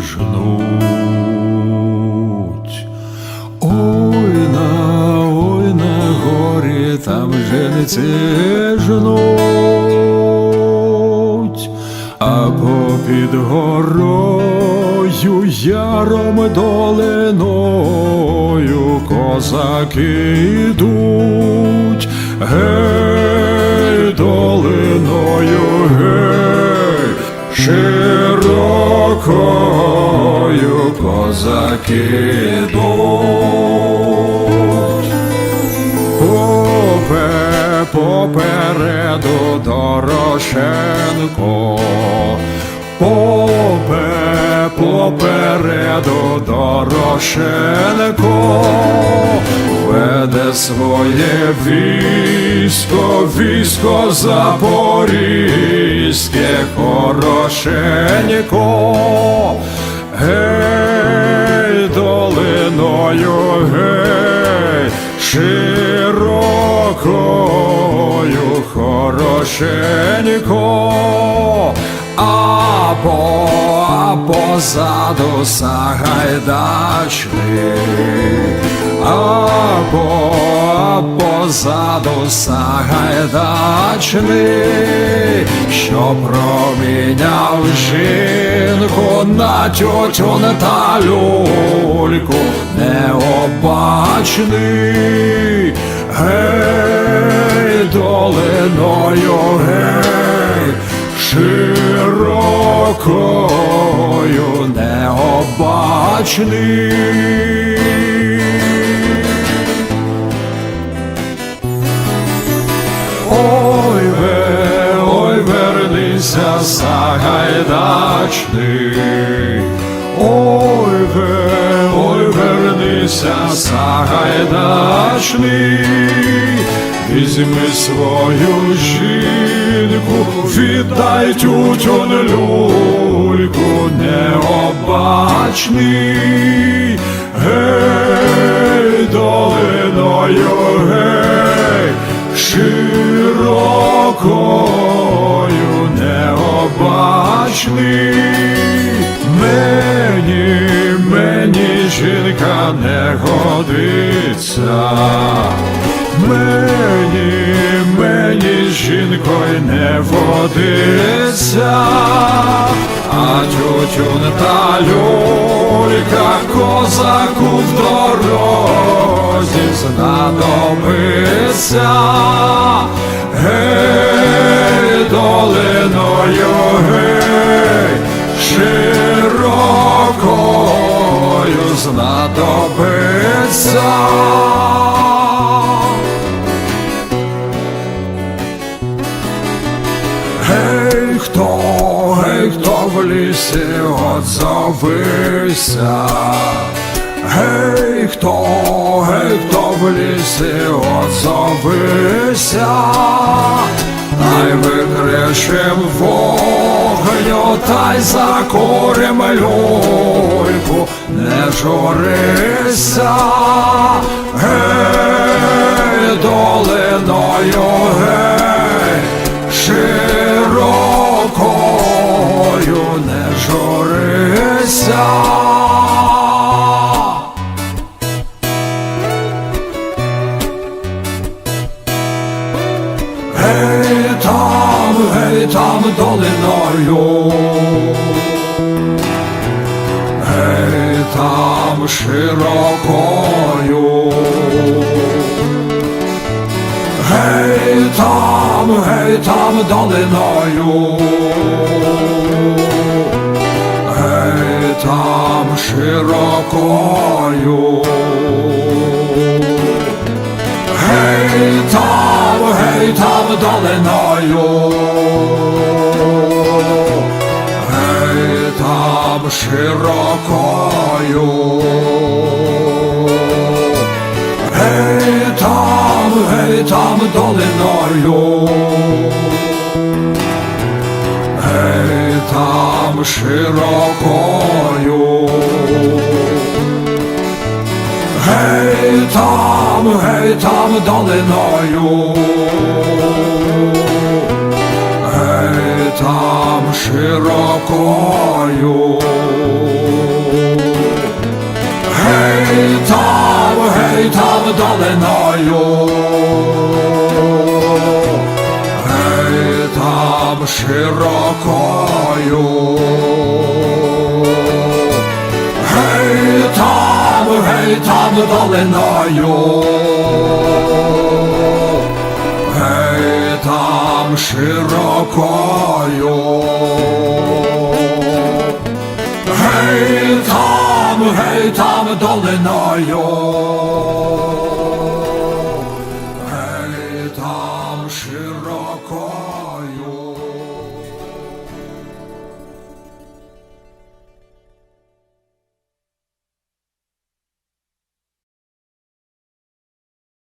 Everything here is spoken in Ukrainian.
жнуть. Ой на, ой на горі там женці жнуть, а попід горою яром долиною козаки йдуть. Гей, долиною, гей, широкою козаки йдуть. Попе, попереду Дорошенко, попе, попереду Дорошенко, веде своє військо, військо Запорізьке, хорошенько. Гей, долиною, гей, широкою, хорошенько, або, або позаду Сагайдачний, або, або позаду Сагайдачний, що проміняв жінку на тютюн та люльку необачний, гей, долиною, гей, широкою необачний. Ой, ве, ой, вернися, Сагайдачний. Ой, ве, ой, вернися, Сагайдачний. Візьми свою жінку, віддай тютюн люльку необачний. Гей, долиною, гей, широкою необачний. Мені, мені жінка не годиться. Мені, мені жінкою не водиться, а тютюн та люлька козаку в дорозі знадобиться. Гей, долиною, гей, широкою знадобиться. Гей, хто, гей, хто в лісі отзовися. Гей, хто, гей, хто в лісі отзовися. Ай викришим вогню, та й закурим люльку, не журися. Гей, долиною, гей, широкою журися. Гей там, гей там долиною. Гей там широкою. Гей там, гей там долиною. Там широкою. Гей там, гей там долиною. Гей там широкою. Гей там, гей там долиною. Там широкою. Гей там, гей там долиною. гей там широкою. Гей там, гей там долиною. Широкою. Гей там, гей там долиною. Гей там широкою. Гей там, гей там долиною. Гей там широкою.